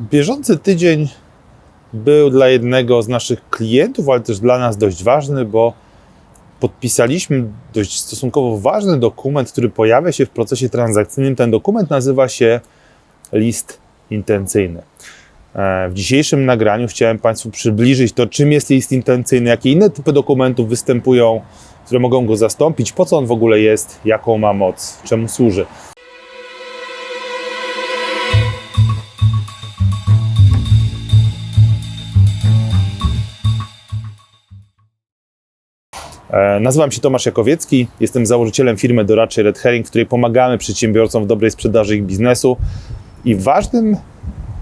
Bieżący tydzień był dla jednego z naszych klientów, ale też dla nas dość ważny, bo podpisaliśmy dość stosunkowo ważny dokument, który pojawia się w procesie transakcyjnym. Ten dokument nazywa się list intencyjny. E, W dzisiejszym nagraniu chciałem Państwu przybliżyć to, czym jest list intencyjny, jakie inne typy dokumentów występują, które mogą go zastąpić, po co on w ogóle jest, jaką ma moc, czemu służy. Nazywam się Tomasz Jakowiecki, jestem założycielem firmy doradczej Red Herring, w której pomagamy przedsiębiorcom w dobrej sprzedaży ich biznesu. I ważnym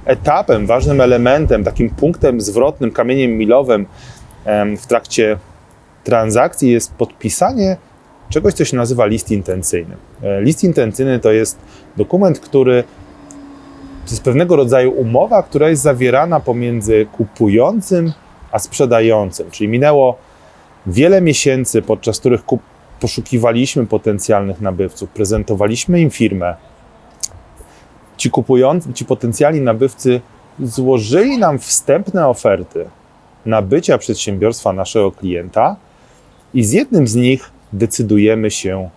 etapem, ważnym elementem, takim punktem zwrotnym, kamieniem milowym w trakcie transakcji jest podpisanie czegoś, co się nazywa list intencyjny. E, List intencyjny to jest dokument, który to jest pewnego rodzaju umowa, która jest zawierana pomiędzy kupującym a sprzedającym. Czyli minęło wiele miesięcy, podczas których kup- poszukiwaliśmy potencjalnych nabywców, prezentowaliśmy im firmę. Ci kupujący, ci potencjalni nabywcy złożyli nam wstępne oferty nabycia przedsiębiorstwa naszego klienta i z jednym z nich decydujemy się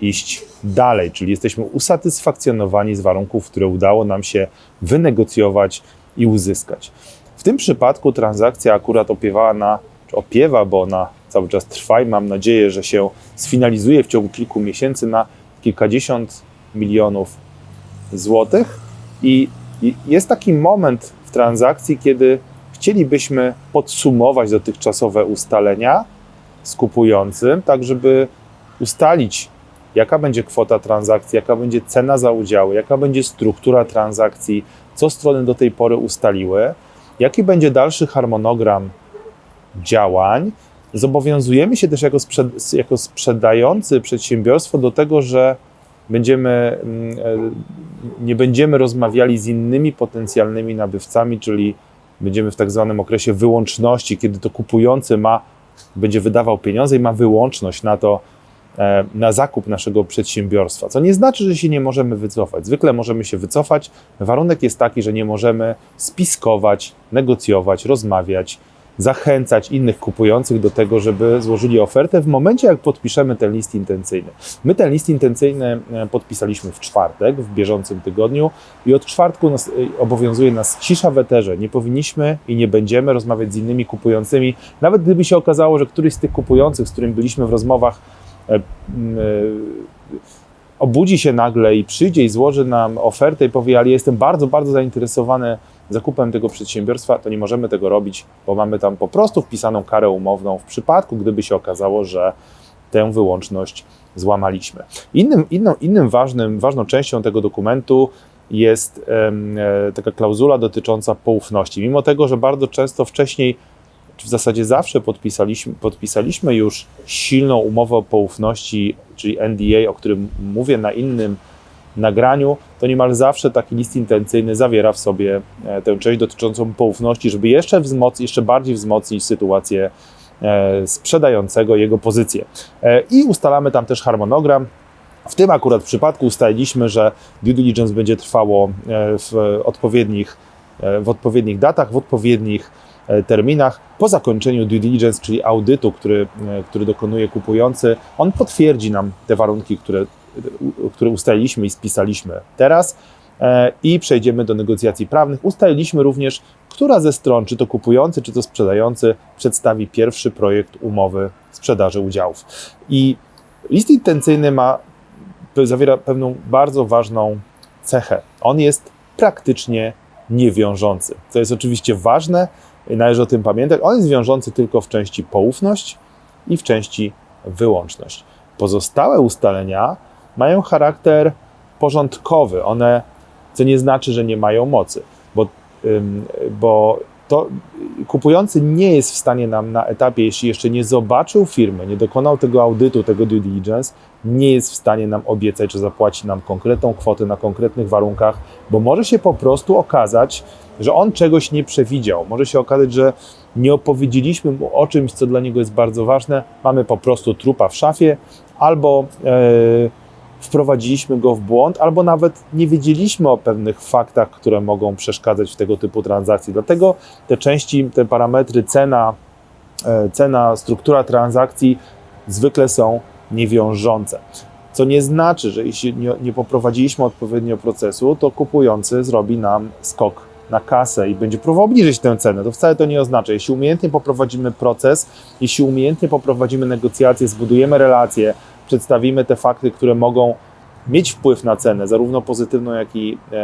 iść dalej, czyli jesteśmy usatysfakcjonowani z warunków, które udało nam się wynegocjować i uzyskać. W tym przypadku transakcja akurat opiewała na, opiewa, bo ona cały czas trwa i mam nadzieję, że się sfinalizuje w ciągu kilku miesięcy na kilkadziesiąt milionów złotych. I jest taki moment w transakcji, kiedy chcielibyśmy podsumować dotychczasowe ustalenia z kupującym, tak żeby ustalić, jaka będzie kwota transakcji, jaka będzie cena za udziały, jaka będzie struktura transakcji, co strony do tej pory ustaliły, jaki będzie dalszy harmonogram działań. Zobowiązujemy się też jako, sprzed, jako sprzedający przedsiębiorstwo do tego, że będziemy, mm, e, nie będziemy rozmawiali z innymi potencjalnymi nabywcami, czyli będziemy w tak zwanym okresie wyłączności, kiedy to kupujący ma, będzie wydawał pieniądze i ma wyłączność na to, e, na zakup naszego przedsiębiorstwa. Co nie znaczy, że się nie możemy wycofać. Zwykle możemy się wycofać. Warunek jest taki, że nie możemy spiskować, negocjować, rozmawiać, zachęcać innych kupujących do tego, żeby złożyli ofertę w momencie, jak podpiszemy ten list intencyjny. My ten list intencyjny e, podpisaliśmy w czwartek, w bieżącym tygodniu i od czwartku nas, e, obowiązuje nas cisza w eterze. Nie powinniśmy i nie będziemy rozmawiać z innymi kupującymi, nawet gdyby się okazało, że któryś z tych kupujących, z którym byliśmy w rozmowach, e, obudzi się nagle i przyjdzie i złoży nam ofertę i powie, ale jestem bardzo, bardzo zainteresowany zakupem tego przedsiębiorstwa, to nie możemy tego robić, bo mamy tam po prostu wpisaną karę umowną w przypadku, gdyby się okazało, że tę wyłączność złamaliśmy. Innym, inną, innym ważnym, ważną częścią tego dokumentu jest e, taka klauzula dotycząca poufności. Mimo tego, że bardzo często wcześniej, w zasadzie zawsze podpisaliśmy, podpisaliśmy już silną umowę o poufności, czyli NDA, o którym mówię na innym nagraniu, to niemal zawsze taki list intencyjny zawiera w sobie e, tę część dotyczącą poufności, żeby jeszcze, wzmoc- jeszcze bardziej wzmocnić sytuację e, sprzedającego, jego pozycję. E, I ustalamy tam też harmonogram. W tym akurat przypadku ustaliliśmy, że due diligence będzie trwało w odpowiednich, w odpowiednich datach, w odpowiednich terminach. Po zakończeniu due diligence, czyli audytu, który, e, który dokonuje kupujący, on potwierdzi nam te warunki, które które ustaliliśmy i spisaliśmy teraz e, i przejdziemy do negocjacji prawnych. Ustaliliśmy również, która ze stron, czy to kupujący, czy to sprzedający, przedstawi pierwszy projekt umowy sprzedaży udziałów. I list intencyjny ma, zawiera pewną bardzo ważną cechę. On jest praktycznie niewiążący. Co jest oczywiście ważne, należy o tym pamiętać. On jest wiążący tylko w części poufność i w części wyłączność. Pozostałe ustalenia mają charakter porządkowy. One, co nie znaczy, że nie mają mocy, bo, bo to kupujący nie jest w stanie nam na etapie, jeśli jeszcze nie zobaczył firmy, nie dokonał tego audytu, tego due diligence, nie jest w stanie nam obiecać, że zapłaci nam konkretną kwotę na konkretnych warunkach, bo może się po prostu okazać, że on czegoś nie przewidział. Może się okazać, że nie opowiedzieliśmy mu o czymś, co dla niego jest bardzo ważne. Mamy po prostu trupa w szafie, albo e, wprowadziliśmy go w błąd, albo nawet nie wiedzieliśmy o pewnych faktach, które mogą przeszkadzać w tego typu transakcji. Dlatego te części, te parametry cena, e, cena, struktura transakcji zwykle są niewiążące. Co nie znaczy, że jeśli nie, nie poprowadziliśmy odpowiednio procesu, to kupujący zrobi nam skok na kasę i będzie próbował obniżyć tę cenę. To wcale to nie oznacza. Jeśli umiejętnie poprowadzimy proces, jeśli umiejętnie poprowadzimy negocjacje, zbudujemy relacje, przedstawimy te fakty, które mogą mieć wpływ na cenę, zarówno pozytywną, jak i, e,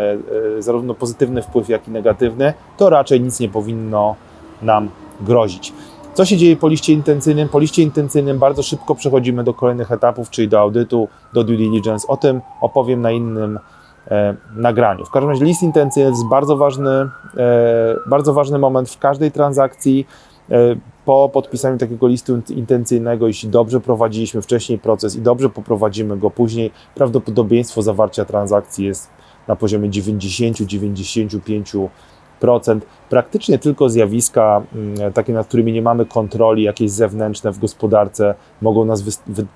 e, zarówno pozytywny wpływ, jak i negatywny, to raczej nic nie powinno nam grozić. Co się dzieje po liście intencyjnym? Po liście intencyjnym bardzo szybko przechodzimy do kolejnych etapów, czyli do audytu, do due diligence. O tym opowiem na innym e, nagraniu. W każdym razie list intencyjny to jest bardzo ważny, e, bardzo ważny moment w każdej transakcji. E, po podpisaniu takiego listu intencyjnego, jeśli dobrze prowadziliśmy wcześniej proces i dobrze poprowadzimy go później, prawdopodobieństwo zawarcia transakcji jest na poziomie 90-95%. Praktycznie tylko zjawiska, mm, takie nad którymi nie mamy kontroli, jakieś zewnętrzne w gospodarce, mogą nas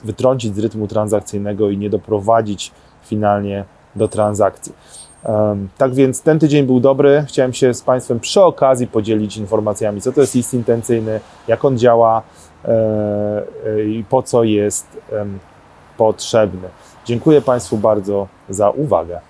wytrącić z rytmu transakcyjnego i nie doprowadzić finalnie do transakcji. Tak więc ten tydzień był dobry. Chciałem się z Państwem przy okazji podzielić informacjami, co to jest list intencyjny, jak on działa e, e, i po co jest potrzebny. Dziękuję Państwu bardzo za uwagę.